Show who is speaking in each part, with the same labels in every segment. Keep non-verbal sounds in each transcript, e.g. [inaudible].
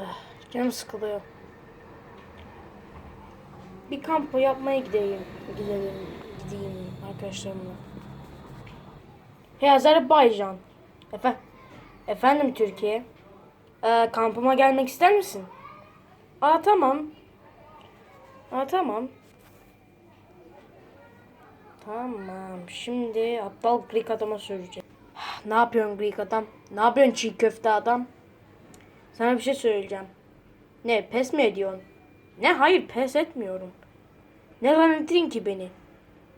Speaker 1: Ah, Canım sıkılıyor. Bir kampa yapmaya gideyim. Gidelim. Gideyim arkadaşlarımla. Hey Azerbaycan. Efe Efendim Türkiye. Ee, kampıma gelmek ister misin? Aa tamam. Aa tamam. Tamam. Şimdi aptal Greek adama söyleyeceğim. Ne yapıyorsun Greek adam? Ne yapıyorsun çiğ köfte adam? Sana bir şey söyleyeceğim. Ne pes mi ediyorsun? Ne hayır pes etmiyorum. Ne zannettin ki beni?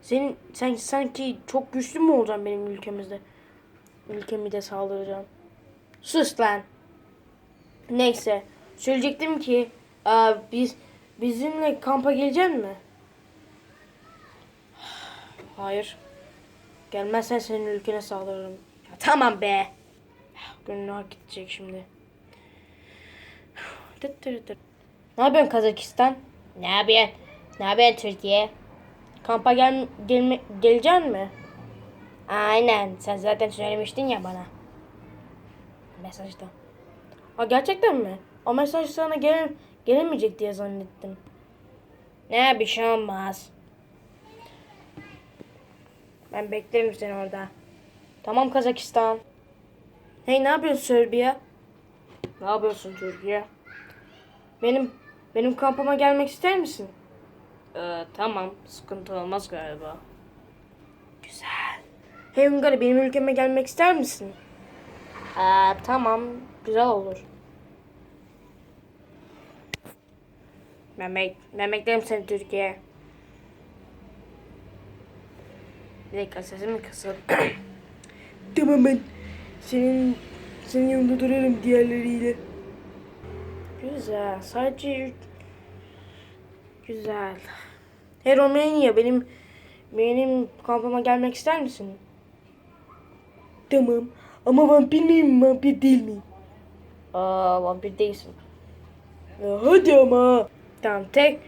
Speaker 1: Senin sen sanki çok güçlü mü olacaksın benim ülkemizde? Ülkemi de saldıracaksın. Sus lan. Neyse. Söyleyecektim ki aa, biz bizimle kampa gelecek mi? Hayır. Gelmezsen senin ülkene saldırırım. Ya, tamam be. Günah gidecek şimdi. Tıt tırı tır. Ne yapıyorsun Kazakistan? Ne yapıyorsun? Ne yapıyorsun Türkiye? Kampa gel, gelme, geleceksin mi? Aynen. Sen zaten söylemiştin ya bana. Mesajda. Ha gerçekten mi? O mesaj sana gel gelemeyecek diye zannettim. Ne bir şey olmaz. Ben beklerim seni orada. Tamam Kazakistan. Hey ne yapıyorsun Serbiya? Ne yapıyorsun Türkiye? Benim benim kampıma gelmek ister misin? Ee, tamam. Sıkıntı olmaz galiba. Güzel. Hey Hungary benim ülkeme gelmek ister misin? Ee, tamam. Güzel olur. Ben beklerim seni Türkiye. Bir dakika sesimi kısın. [coughs]
Speaker 2: Tamam ben senin senin yanında durarım diğerleriyle.
Speaker 1: Güzel. Sadece üç... Güzel. Hey Romanya benim benim kampıma gelmek ister misin?
Speaker 2: Tamam ama vampir miyim vampir değil miyim?
Speaker 1: Aa vampir değilsin.
Speaker 2: Ya hadi ama.
Speaker 1: Tamam tek.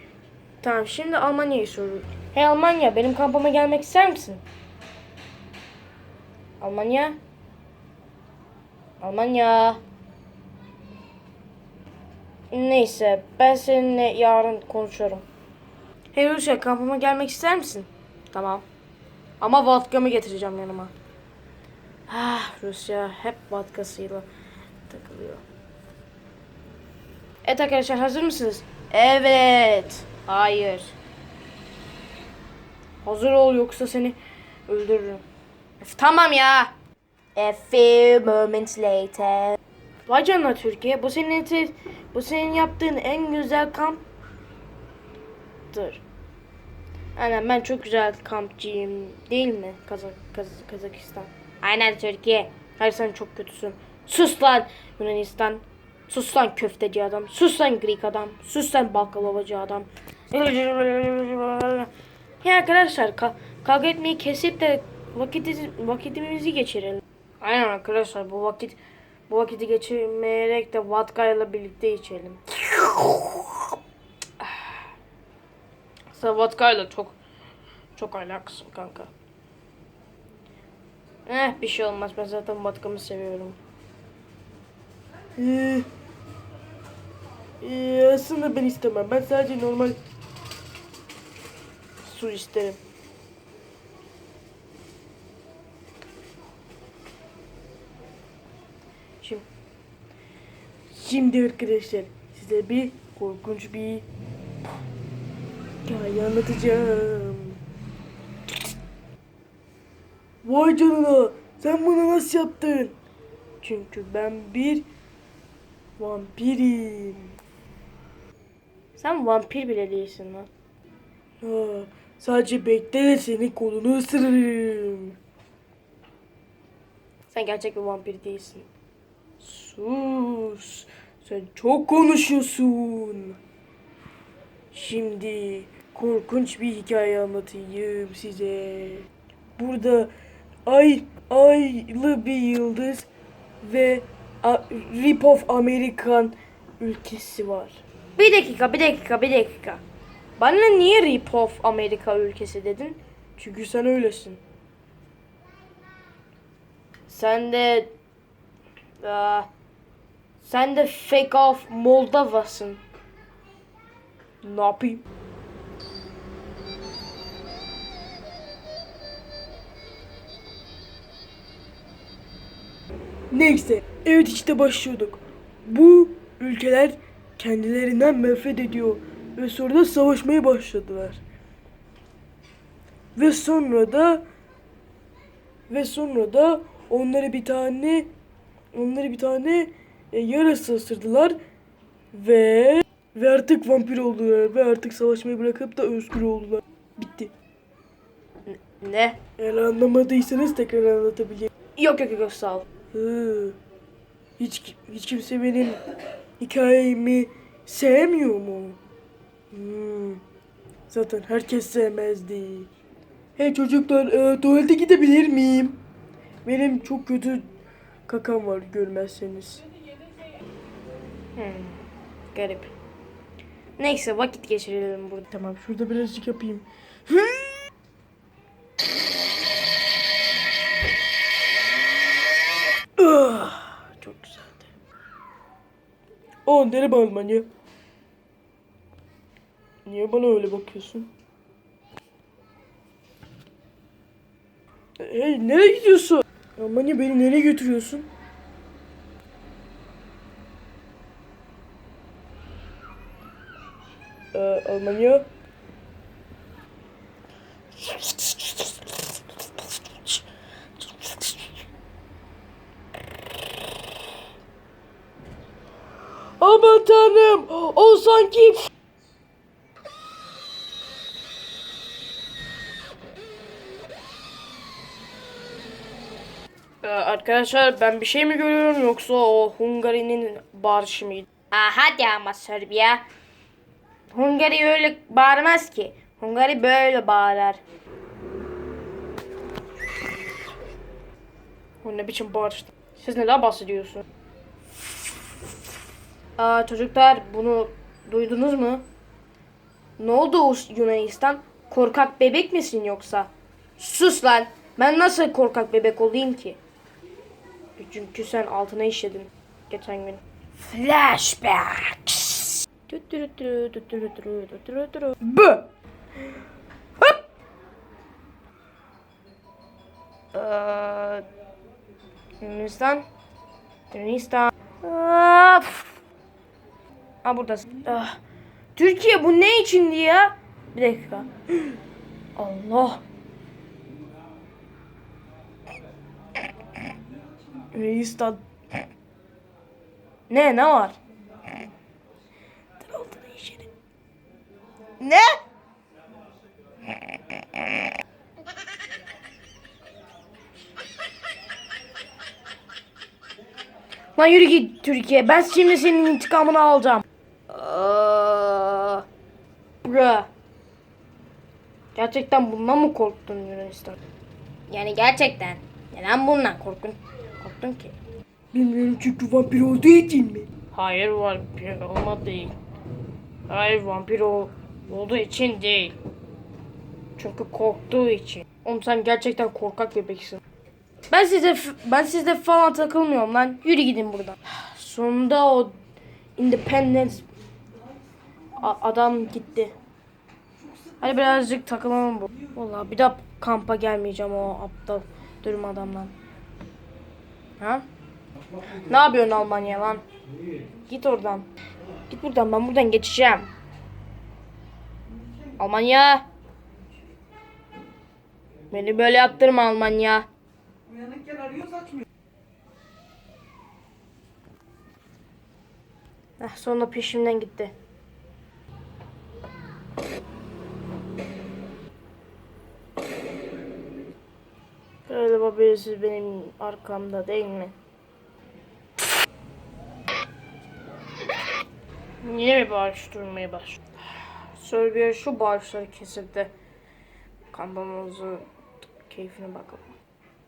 Speaker 1: Tamam şimdi Almanya'yı soruyorum. Hey Almanya benim kampıma gelmek ister misin? Almanya. Almanya. Neyse ben seninle yarın konuşurum. Hey Rusya kampıma gelmek ister misin? Tamam. Ama vodkamı getireceğim yanıma. Ah Rusya hep vodkasıyla takılıyor. Evet arkadaşlar hazır mısınız? Evet. Hayır. Hazır ol yoksa seni öldürürüm. Tamam ya. A few moments later. Vay canına Türkiye. Bu senin bu senin yaptığın en güzel kamptır. Aynen ben çok güzel kampçıyım değil mi Kazak Kaz- Kazakistan? Aynen Türkiye. Hayır sen çok kötüsün. Sus lan Yunanistan. Sus lan köfteci adam. Sus lan Greek adam. Sus lan baklavacı adam. Ya arkadaşlar ka- kavga etmeyi kesip de vakiti, vakitimizi geçirelim. Aynen arkadaşlar bu vakit bu vakiti geçirmeyerek de vodka ile birlikte içelim. Sen vodka ile çok çok alakasın kanka. Eh bir şey olmaz ben zaten vodkamı seviyorum.
Speaker 2: Ee, aslında ben istemem. Ben sadece normal su isterim.
Speaker 1: Şimdi
Speaker 2: Şimdi arkadaşlar size bir korkunç bir hikaye anlatacağım. Vay canına sen bunu nasıl yaptın? Çünkü ben bir vampirim.
Speaker 1: sen vampir bile değilsin lan.
Speaker 2: Ha, sadece bekle de senin kolunu ısırırım.
Speaker 1: Sen gerçek bir vampir değilsin.
Speaker 2: Sus. Sen çok konuşuyorsun. Şimdi korkunç bir hikaye anlatayım size. Burada ay aylı bir yıldız ve A- Rip of American ülkesi var.
Speaker 1: Bir dakika, bir dakika, bir dakika. Bana niye Rip Off Amerika ülkesi dedin?
Speaker 2: Çünkü sen öylesin.
Speaker 1: Sen de... Aa, Sen de fake of Moldova'sın.
Speaker 2: Ne yapayım? Neyse, evet işte başlıyorduk. Bu ülkeler kendilerinden nefret ediyor ve sonra da savaşmaya başladılar. Ve sonra da ve sonra da onları bir tane onları bir tane e, yarası ısırdılar ve ve artık vampir oldular ve artık savaşmayı bırakıp da özgür oldular. Bitti.
Speaker 1: Ne?
Speaker 2: Eğer anlamadıysanız tekrar anlatabilirim.
Speaker 1: Yok yok yok sağ ol.
Speaker 2: Hı. Hiç hiç kimse benim hikayemi sevmiyor mu? Hmm. Zaten herkes sevmezdi. Hey çocuklar, e, tuvalete gidebilir miyim? Benim çok kötü kakam var görmezseniz.
Speaker 1: Hmm, garip. Neyse vakit geçirelim burada.
Speaker 2: Tamam şurada birazcık yapayım. Çok güzeldi. O nereye Almanya? Niye bana öyle bakıyorsun? Hey nereye gidiyorsun? Almanya beni nereye götürüyorsun? Almanya? Aman tanrım! O sanki...
Speaker 1: Ee, arkadaşlar ben bir şey mi görüyorum yoksa o Hungari'nin bağırışı mıydı? Aa, hadi ama Serbiya. Hungari öyle bağırmaz ki. Hungari böyle bağırır. O ne biçim bağırıştı? Siz neden bahsediyorsun? Aa, çocuklar bunu duydunuz mu? Ne oldu Yunanistan? Korkak bebek misin yoksa? Sus lan. Ben nasıl korkak bebek olayım ki? Çünkü sen altına işledin geçen gün. Flashbacks.
Speaker 2: B.
Speaker 1: Eee, Yunanistan. Yunanistan. Of. Ha buradasın. Ah. Türkiye bu ne içindi ya? Bir dakika. [gasps] Allah.
Speaker 2: Yunanistan.
Speaker 1: Ne ne var? Ne? Lan yürü git Türkiye. Ben şimdi senin intikamını alacağım. Aa, Bra. Gerçekten bundan mı korktun Yunanistan? Yani gerçekten. Neden bundan korktun? Korktun ki.
Speaker 2: Bilmiyorum çünkü vampir olduğu için mi?
Speaker 1: Hayır vampir olma değil. Hayır vampir ol, olduğu için değil. Çünkü korktuğu için. Oğlum sen gerçekten korkak bebeksin. Ben size ben sizde falan takılmıyorum lan. Yürü gidin buradan. Sonunda o Independence a- adam gitti. Hadi birazcık takılalım bu. Vallahi bir daha kampa gelmeyeceğim o aptal dürüm adamdan. Ha? Ne yapıyorsun Almanya lan? Git oradan. Git buradan ben buradan geçeceğim. Almanya. Beni böyle yaptırma Almanya.
Speaker 3: Uyanıkken arıyoruz açmıyor.
Speaker 1: Heh, sonra peşimden gitti. Galiba birisi benim arkamda değil mi? Yine mi bağırıştırmaya başladı? Serbiya şu bağırışları kesip de kampımızı keyfine bakalım.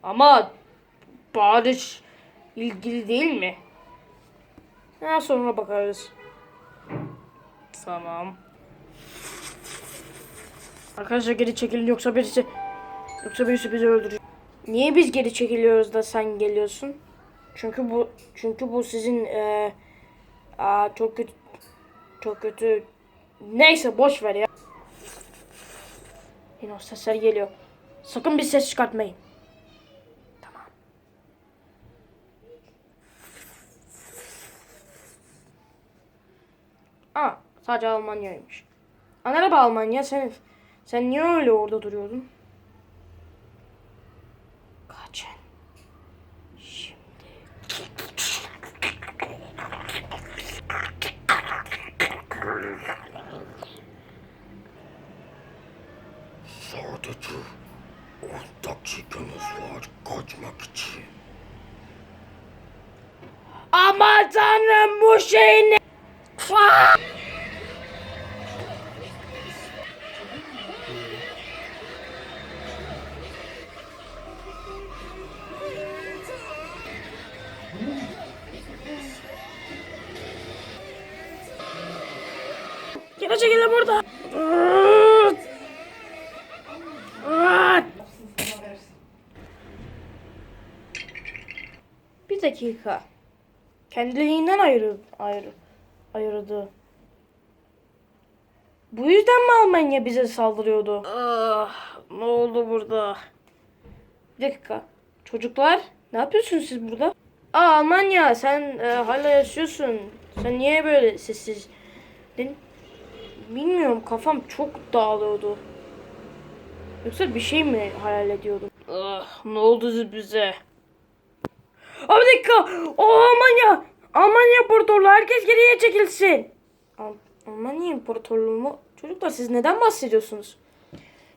Speaker 1: Ama bağırış ilgili değil mi? Ha, sonra bakarız. Tamam. Arkadaşlar geri çekilin yoksa birisi yoksa birisi bizi öldürecek. Niye biz geri çekiliyoruz da sen geliyorsun? Çünkü bu çünkü bu sizin eee Aa çok kötü. Çok kötü. Neyse boş ver ya. Yine o sesler geliyor. Sakın bir ses çıkartmayın. Tamam. Aa sadece Almanya'ymış. Merhaba Almanya sen sen niye öyle orada duruyordun? Kaçın. Şimdi.
Speaker 4: Sadece 10 dakikamız var kaçmak için.
Speaker 1: Aman tanrım bu şey ne? Geri çekilin burada. Bir dakika. Kendiliğinden ayrı, ayrı, ayırdı. Bu yüzden mi Almanya bize saldırıyordu? Ah, ne oldu burada? Bir dakika. Çocuklar, ne yapıyorsunuz siz burada? Aa Almanya, sen e, hala yaşıyorsun. Sen niye böyle sessiz? Bilmiyorum, kafam çok dağılıyordu. Yoksa bir şey mi hayal ediyordum? Ah, ne oldu bize? Aa, bir dakika. O Almanya. Almanya imparatorluğu. Herkes geriye çekilsin. Al- Almanya imparatorluğu mu? Çocuklar siz neden bahsediyorsunuz?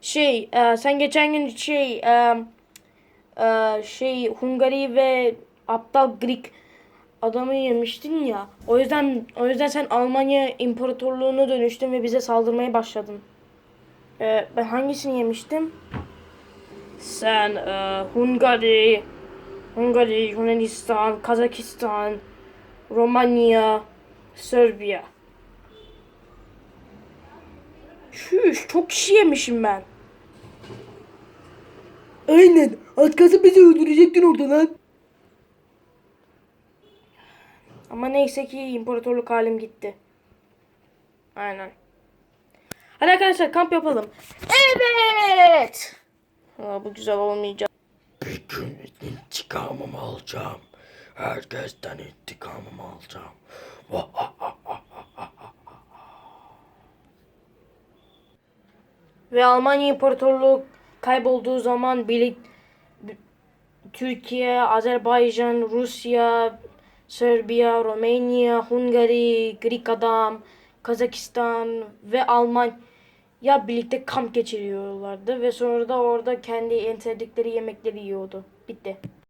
Speaker 1: Şey, e, sen geçen gün şey, e, e, şey Hungary ve aptal Greek adamı yemiştin ya. O yüzden o yüzden sen Almanya imparatorluğuna dönüştün ve bize saldırmaya başladın. E, ben hangisini yemiştim? Sen e, Hungary Hungary, Yunanistan, Kazakistan, Romanya, Serbiya. Şuş, çok kişi yemişim ben.
Speaker 2: Aynen. Az kalsın bizi öldürecektin orada lan.
Speaker 1: Ama neyse ki imparatorluk halim gitti. Aynen. Hadi arkadaşlar kamp yapalım. Evet. Aa, bu güzel olmayacak.
Speaker 4: Bir gün intikamımı alacağım. Herkesten intikamımı alacağım.
Speaker 1: Ve Almanya İmparatorluğu kaybolduğu zaman birlik Türkiye, Azerbaycan, Rusya, Serbiya, Romanya, Hungary, Greek adam, Kazakistan ve Alman ya birlikte kamp geçiriyorlardı ve sonra da orada kendi en sevdikleri yemekleri yiyordu. Bitti.